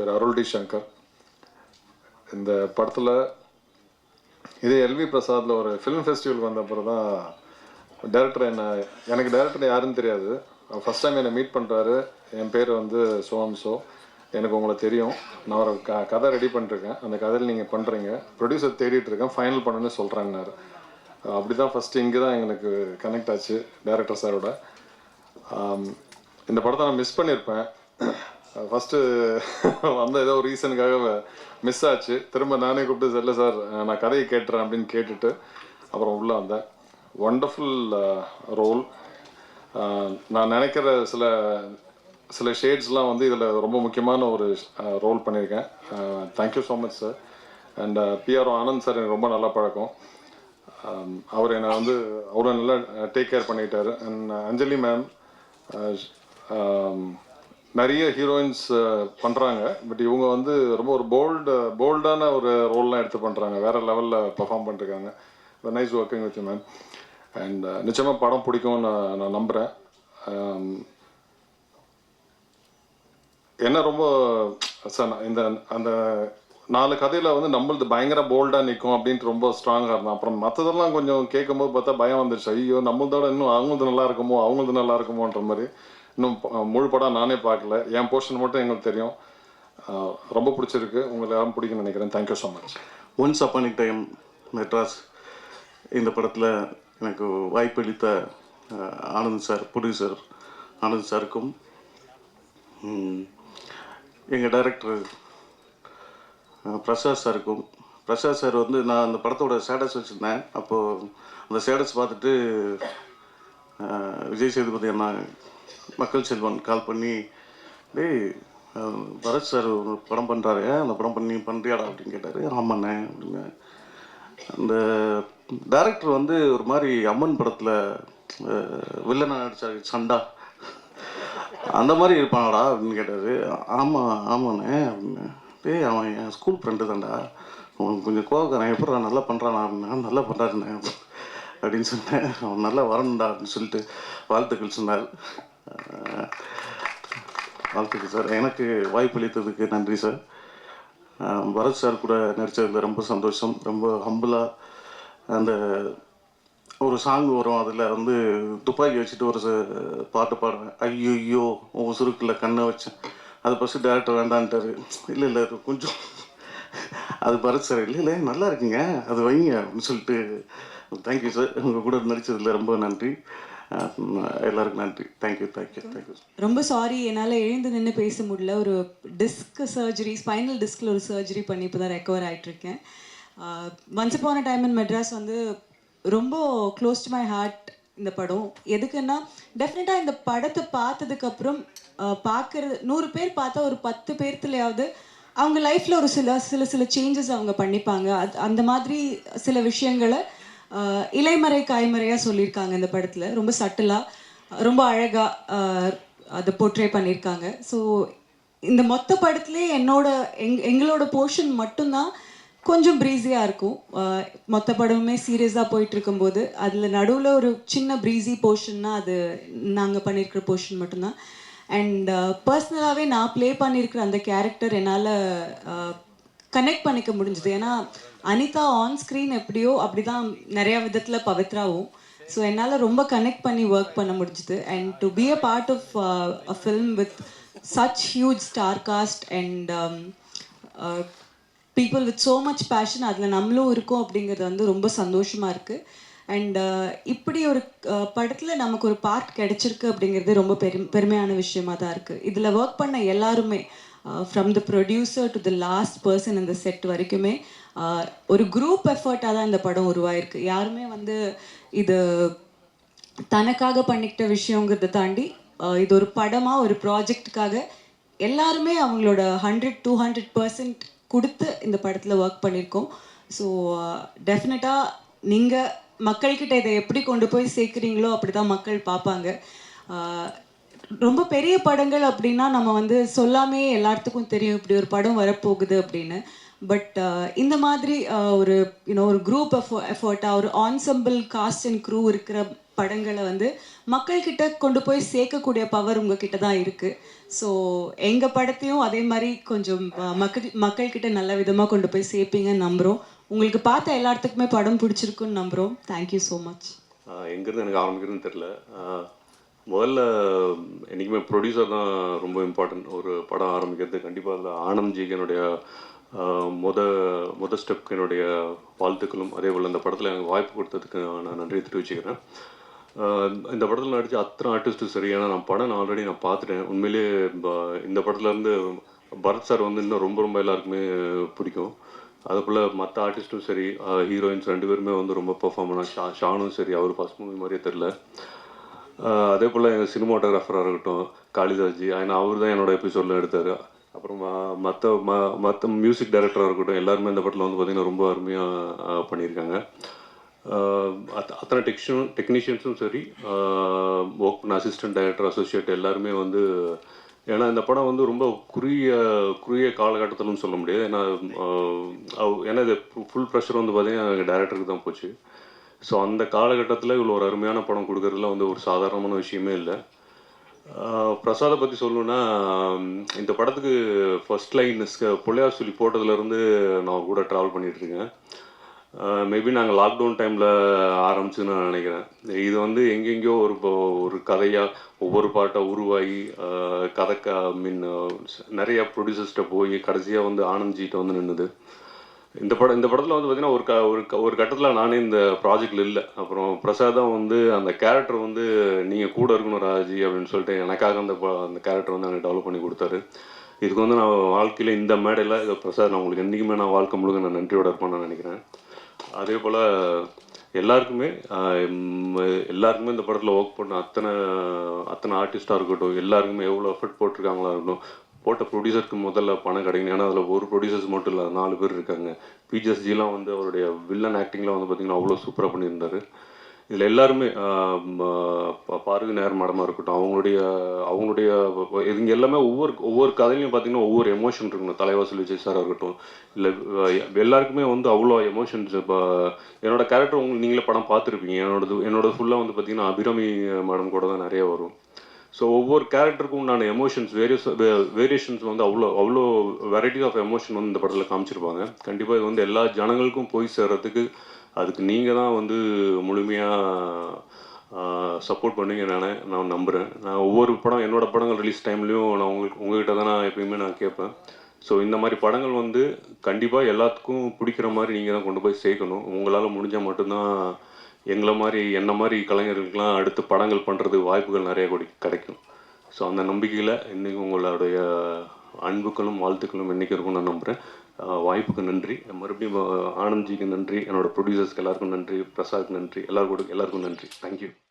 பேர் அருள்டி சங்கர். இந்த படத்தில் இதே எல்வி பிரசாதில் ஒரு ஃபிலிம் ஃபெஸ்டிவல் வந்த அப்புறம் தான் டேரக்டர் என்ன எனக்கு டேரக்டர் யாருன்னு தெரியாது. ஃபஸ்ட் டைம் என்னை மீட் பண்ணுறாரு என் பேர் வந்து சோம் சோ எனக்கு உங்களை தெரியும். நான் ஒரு க கதை ரெடி பண்ணிருக்கேன். அந்த கதையில் நீங்கள் பண்ணுறீங்க ப்ரொடியூசர் தேடிட்டு இருக்கேன். ஃபைனல் பண்ணுன்னு சொல்கிறேன்னாரு அப்படி தான் ஃபஸ்ட்டு இங்கே தான் எனக்கு கனெக்ட் ஆச்சு டேரக்டர் சாரோட இந்த படத்தை நான் மிஸ் பண்ணியிருப்பேன் ஃபஸ்ட்டு வந்த ஏதோ ஒரு ரீசனுக்காக மிஸ் ஆச்சு. திரும்ப நானே கூப்பிட்டு செல்ல சார் நான் கதையை கேட்டுறேன் அப்படின்னு கேட்டுட்டு அப்புறம் உள்ளே வந்தேன். ஒண்டர்ஃபுல் ரோல் நான் நினைக்கிற சில சில ஷேட்ஸ்லாம் வந்து இதில் ரொம்ப முக்கியமான ஒரு ரோல் பண்ணியிருக்கேன். Thank you so much sir and PRO Anand sir எனக்கு ரொம்ப நல்லா பழக்கம். அவர் என்னை வந்து அவ்வளோ நல்லா டேக் கேர் பண்ணிக்கிட்டார் அண்ட் அஞ்சலி மேம் நிறைய ஹீரோயின்ஸ் பண்ணுறாங்க பட் இவங்க வந்து ரொம்ப ஒரு போல்டு போல்டான ஒரு ரோல்லாம் எடுத்து பண்ணுறாங்க வேறு லெவலில் பெர்ஃபார்ம் பண்ணிருக்காங்க. Nice working with ma'am and நிச்சயமாக படம் பிடிக்கும்னு நான் நான் நம்புகிறேன் என்ன ரொம்ப சார் இந்த அந்த நாலு கதையில் வந்து நம்மளது பயங்கர போல்டாக நிற்கும் அப்படின்ட்டு ரொம்ப ஸ்ட்ராங்காக இருந்தோம் அப்புறம் மற்றதெல்லாம் கொஞ்சம் கேட்கும்போது பார்த்தா பயம் வந்துருச்சு. ஐயோ நம்மளதோட இன்னும் அவங்களது நல்லா இருக்குமோ அவங்களது நல்லா இருக்குமோன்ற மாதிரி. இன்னும் ப- முழு படம் நானே பார்க்கல. என் போர்ஷன் மட்டும் எங்களுக்கு தெரியும். ரொம்ப பிடிச்சிருக்கு. உங்களுக்கு யாரும் பிடிக்கும்னு நினைக்கிறேன். Thank you so much once upon time Madras இந்த படத்தில் எனக்கு வாய்ப்பளித்த ஆனந்த் சார் ப்ரொடியூசர் ஆனந்த் சாருக்கும் எங்கள் டைரக்டர் பிரசாத் சாருக்கும் பிரசாத் சார் வந்து நான் அந்த படத்தோட ஸ்டேட்டஸ் வச்சுருந்தேன். அப்போது அந்த ஸ்டேட்டஸ் பார்த்துட்டு விஜய் சேதுபதி அண்ணா மக்கள் செல்வன் கால் பண்ணி டேய் பரத் சார் ஒரு படம் பண்ணுறாரு அந்த படம் பண்ணி பண்ணுறியாடா அப்படின்னு கேட்டார். ஆமாண்ணே அப்படின்னு. அந்த டேரக்டர் வந்து ஒரு மாதிரி அம்மன் படத்தில் வில்லனாக நடித்தார் சண்டா. அந்த மாதிரி இருப்பானடா அப்படின்னு கேட்டார். ஆமாம் ஆமாண்ணே அப்படின்னு. டேய் அவன் என் ஸ்கூல் ஃப்ரெண்டு தான்டா. அவன் கொஞ்சம் கோவக்காரன். எப்படி நல்லா பண்ணுறானா அப்படின்னா. நல்லா பண்ணுறாருண்ணே அப்படின்னு சொன்னேன். அவன் நல்லா வரணும்டா அப்படின்னு சொல்லிட்டு வாழ்த்துக்கள் சொன்னார். வாழ்த்துக்கு சார். எனக்கு வாய்ப்பளித்ததுக்கு நன்றி சார். பரத் சார் கூட நடித்ததில் ரொம்ப சந்தோஷம். ரொம்ப ஹம்புலாக அந்த ஒரு சாங் வரும். அதில் வந்து துப்பாக்கி வச்சுட்டு ஒரு ச- பாட்டு பாடுவேன். ஐயோ உன் சுருக்கில் கண்ணை வச்சேன். அதை ஃபஸ்ட்டு டேரக்டர் வேண்டான்ட்டாரு. இல்லை இல்லை கொஞ்சம் அது பரத் சார். இல்லை இல்லை நல்லா இருக்குங்க. அது வைங்க அப்படின்னு சொல்லிட்டு. தேங்க்யூ சார் உங்கள் கூட நடித்ததில் ரொம்ப நன்றி. எல்லாருக்கும் நன்றி. Thank you thank you thank you ரொம்ப சாரி என்னால் எழுந்து நின்று பேச முடியல. ஒரு டிஸ்க் சர்ஜரி ஸ்பைனல் டிஸ்கில் ஒரு சர்ஜரி பண்ணி இப்போ தான் recover ஆகிட்டுருக்கேன் once upon a time in Madras வந்து ரொம்ப க்ளோஸ் டு மை ஹார்ட் இந்த படம். எதுக்குன்னா டெஃபினட்டாக இந்த படத்தை பார்த்ததுக்கப்புறம் பார்க்குறது நூறு பேர் பார்த்தா ஒரு பத்து பேர்த்துலையாவது அவங்க லைஃப்பில் ஒரு சில சில சில சேஞ்சஸ் அவங்க பண்ணிப்பாங்க. அது அந்த மாதிரி சில விஷயங்களை இலைமறை காய்மறையாக சொல்லியிருக்காங்க இந்த படத்தில். ரொம்ப சட்டிலாக ரொம்ப அழகாக அதை போர்ட்ரே பண்ணியிருக்காங்க. ஸோ இந்த மொத்த படத்துலேயே என்னோட எங் எங்களோட போர்ஷன் மட்டும்தான் கொஞ்சம் ப்ரீஸியாக இருக்கும். மொத்த படமுமே சீரியஸாக போயிட்டு இருக்கும்போது அதில் நடுவில் ஒரு சின்ன ப்ரீஸி போர்ஷன்னா அது நாங்கள் பண்ணியிருக்கிற போர்ஷன் மட்டும்தான். அண்ட் பர்சனலாகவே நான் ப்ளே பண்ணியிருக்கிற அந்த கேரக்டர் என்னால் கனெக்ட் பண்ணிக்க முடிஞ்சுது. ஏன்னா அனிதா ஆன் ஸ்க்ரீன் எப்படியோ அப்படிதான் நிறைய விதத்தில் பவித்ராவும். ஸோ என்னால் ரொம்ப கனெக்ட் பண்ணி ஒர்க் பண்ண முடிஞ்சுது. And to be a part of a film with such huge star cast and people with so much passion அதில் நம்மளும் இருக்கோம் அப்படிங்கிறது வந்து ரொம்ப சந்தோஷமாக இருக்குது அண்ட் uh, இப்படி ஒரு uh, படத்தில் நமக்கு ஒரு பார்ட் கிடைச்சிருக்கு அப்படிங்கிறது ரொம்ப பெரும் பெருமையான விஷயமா தான் இருக்குது இதில் ஒர்க் பண்ண எல்லாருமே from the producer to the last person இந்த செட் வரைக்குமே uh, ஒரு குரூப் எஃபர்ட்டாக தான் இந்த படம் உருவாயிருக்கு. யாருமே வந்து இது தனக்காக பண்ணிக்கிட்ட விஷயங்கிறத தாண்டி uh, இது ஒரு படமாக ஒரு ப்ராஜெக்ட்டுக்காக எல்லாருமே அவங்களோட ஹண்ட்ரட் டூ ஹண்ட்ரட் பர்சன்ட் கொடுத்து இந்த படத்தில் ஒர்க் பண்ணியிருக்கோம் ஸோ டெஃபினட்டாக uh, நீங்கள் மக்கள்கிட்ட இதை எப்படி கொண்டு போய் சேர்க்குறீங்களோ அப்படி தான் மக்கள் பார்ப்பாங்க. ரொம்ப பெரிய படங்கள் அப்படின்னா நம்ம வந்து சொல்லாமே எல்லாத்துக்கும் தெரியும் இப்படி ஒரு படம் வரப்போகுது அப்படின்னு. பட் uh, இந்த மாதிரி uh, ஒரு யூனோ ஒரு குரூப் எஃபர்ட்டாக ஒரு ஆன்சம்பிள் காஸ்ட் அண்ட் க்ரூ இருக்கிற படங்களை வந்து மக்கள்கிட்ட கொண்டு போய் சேர்க்கக்கூடிய பவர் உங்ககிட்ட தான் இருக்குது ஸோ எங்கள் படத்தையும் அதே மாதிரி கொஞ்சம் uh, மக்கள் மக்கள்கிட்ட நல்ல விதமாக கொண்டு போய் சேர்ப்பீங்கன்னு நம்புகிறோம் உங்களுக்கு பார்த்த எல்லாத்துக்குமே படம் பிடிச்சிருக்குன்னு நம்புகிறோம் தேங்க்யூ ஸோ மச் எங்கேருந்து எனக்கு ஆரம்பிக்கிறதுன்னு தெரில முதல்ல என்றைக்குமே ப்ரொடியூசர் தான் ரொம்ப இம்பார்ட்டன்ட் ஒரு படம் ஆரம்பிக்கிறது கண்டிப்பாக அதில் ஆனந்த்ஜிக்கு என்னுடைய மொத முத முத ஸ்டெப்க்கு என்னுடைய வாழ்த்துக்களும். அதே போல் இந்த படத்தில் எனக்கு வாய்ப்பு கொடுத்ததுக்கு நான் நன்றி தெரிவிச்சுக்கிறேன். இந்த படத்தில் நடித்த அத்தனை ஆர்டிஸ்ட்டும் சரி ஏன்னா நான் படம் நான் ஆல்ரெடி நான் பார்த்துட்டேன். உண்மையிலேயே இந்த படத்துலேருந்து பரத் சார் வந்து இன்னும் ரொம்ப ரொம்ப எல்லாருக்குமே பிடிக்கும். அதுக்குள்ள மற்ற ஆர்டிஸ்ட்டும் சரி ஹீரோயின்ஸ் ரெண்டு பேருமே வந்து ரொம்ப பெர்ஃபார்ம் பண்ணாங்க. ஷா ஷானும் சரி அவர் ஃபர்ஸ்ட் மூவி மாதிரியே தெரில அதே போல் எங்கள் சினிமாட்டோகிராஃபராக இருக்கட்டும் காளிதாஸ்ஜி ஏன்னா அவர் தான் என்னோட எபிசோடில் எடுத்தார். அப்புறம் மற்ற ம மற்ற மியூசிக் டைரக்டராக இருக்கட்டும் எல்லாருமே இந்த படத்தில் வந்து பார்த்திங்கன்னா ரொம்ப அருமையாக பண்ணியிருக்காங்க. அத்த- அத்தனை டெக்ஷன் டெக்னீஷியன்ஸும் சரி ஒர்க் பண்ண அசிஸ்டன்ட் டைரக்டர் அசோசியேட் எல்லாருமே வந்து ஏன்னா இந்த படம் வந்து ரொம்ப குறுகிய குறுகிய காலகட்டத்திலும் சொல்ல முடியாது. ஏன்னா ஏன்னா இது ஃபுல் ப்ரெஷர் வந்து பார்த்தீங்கன்னா டேரக்டருக்கு தான் போச்சு. ஸோ அந்த காலகட்டத்தில் இவ்வளோ ஒரு அருமையான படம் கொடுக்கறதுல வந்து ஒரு சாதாரணமான விஷயமே இல்லை. பிரசாதை பற்றி சொல்லணுன்னா இந்த படத்துக்கு ஃபர்ஸ்ட் லைன் பொள்ளையார் சொல்லி போட்டதுலேருந்து நான் கூட ட்ராவல் பண்ணிகிட்ருக்கேன் மேபி நாங்கள் லாக்டவுன் டைமில் ஆரம்பிச்சுன்னு நான் நினைக்கிறேன். இது வந்து எங்கெங்கேயோ ஒரு இப்போ ஒரு கதையாக ஒவ்வொரு பாட்டாக உருவாகி கதை க மீன் நிறையா ப்ரொடியூசர்ஸ்கிட்ட போய் கடைசியாக வந்து ஆனந்த்ஜிட்ட வந்து நின்றுது இந்த படம் இந்த படத்தில் வந்து பார்த்தீங்கன்னா ஒரு க ஒரு ஒரு கட்டத்தில் நானே இந்த ப்ராஜெக்டில் இல்லை. அப்புறம் பிரசாதம் வந்து அந்த கேரக்டர் வந்து நீங்கள் கூட இருக்கணும் ராஜி அப்படின்னு சொல்லிட்டு எனக்காக அந்த ப- அந்த கேரக்டர் வந்து எனக்கு டெவலப் பண்ணி கொடுத்தாரு. இதுக்கு வந்து நான் வாழ்க்கையில் இந்த மேடையில் இதை பிரசாத் நான் உங்களுக்கு என்றைக்குமே நான் வாழ்க்கை முழுக்க நான் நன்றியோட இருப்பேன்னு நான் நினைக்கிறேன். அதே போல் எல்லாருக்குமே எல்லாருக்குமே இந்த படத்தில் ஒர்க் பண்ண அத்தனை அத்தனை ஆர்டிஸ்டாக இருக்கட்டும் எல்லாருக்குமே எவ்வளோ எஃபர்ட் போட்டிருக்காங்களா இருக்கட்டும் போட்ட ப்ரொடியூசருக்கு முதல்ல பணம் கிடைக்கணும். ஏன்னா அதில் ஒரு ப்ரொடியூசர்ஸ் மட்டும் இல்லை நாலு பேர் இருக்காங்க. பிஜிஎஸ்ஜிலாம் வந்து அவருடைய வில்லன் ஆக்டிங்லாம் வந்து பார்த்திங்கன்னா அவ்வளோ சூப்பராக பண்ணியிருந்தாரு. இதில் எல்லாருமே பார்வை நேர் மடமாக இருக்கட்டும். அவங்களுடைய அவங்களுடைய இதுங்க எல்லாமே ஒவ்வொரு ஒவ்வொரு கதையிலையும் பார்த்தீங்கன்னா ஒவ்வொரு எமோஷன் இருக்கணும். தலைவாசல் விஜய் சாராக இருக்கட்டும். இல்லை எல்லாருக்குமே வந்து அவ்வளோ எமோஷன்ஸ் இப்போ என்னோட கேரக்டர் உங்களுக்கு நீங்களே படம் பார்த்துருப்பீங்க. என்னோடது என்னோட ஃபுல்லாக வந்து பார்த்தீங்கன்னா அபிராமி மேடம் கூட தான் நிறைய வரும். ஸோ ஒவ்வொரு கேரக்டருக்கும் உண்டான எமோஷன்ஸ் வேரியஸ் வேரியேஷன்ஸ் வந்து அவ்வளோ அவ்வளோ வெரைட்டி ஆஃப் எமோஷன் வந்து இந்த படத்தில் காமிச்சிருப்பாங்க. கண்டிப்பாக இது வந்து எல்லா ஜனங்களுக்கும் போய் சேர்றதுக்கு அதுக்கு நீங்கள் தான் வந்து முழுமையாக சப்போர்ட் பண்ணுவீங்க நான் நான் நம்புகிறேன் நான் ஒவ்வொரு படம் என்னோட படங்கள் ரிலீஸ் டைம்லேயும் நான் உங்களுக்கு உங்ககிட்ட தான் நான் எப்பயுமே நான் கேட்பேன். ஸோ இந்த மாதிரி படங்கள் வந்து கண்டிப்பாக எல்லாத்துக்கும் பிடிக்கிற மாதிரி நீங்கள் தான் கொண்டு போய் சேர்க்கணும். உங்களால் முடிஞ்சால் மட்டும்தான் எங்களை மாதிரி என்ன மாதிரி கலைஞர்களுக்கெலாம் அடுத்து படங்கள் பண்ணுறது வாய்ப்புகள் நிறைய கொடி- கிடைக்கும். ஸோ அந்த நம்பிக்கையில் இன்றைக்கும் உங்களுடைய அன்புக்களும் வாழ்த்துக்களும் என்றைக்கு இருக்கும் நான் நம்புகிறேன் வாய்ப்புக்கு நன்றி. மறுபடியும் ஆனந்த்ஜிக்கு நன்றி. என்னோடய ப்ரொடியூசர்ஸ்க்கு எல்லாருக்கும் நன்றி. பிரசாத் நன்றி. எல்லாருக்கும் எல்லாருக்கும் நன்றி. தேங்க்யூ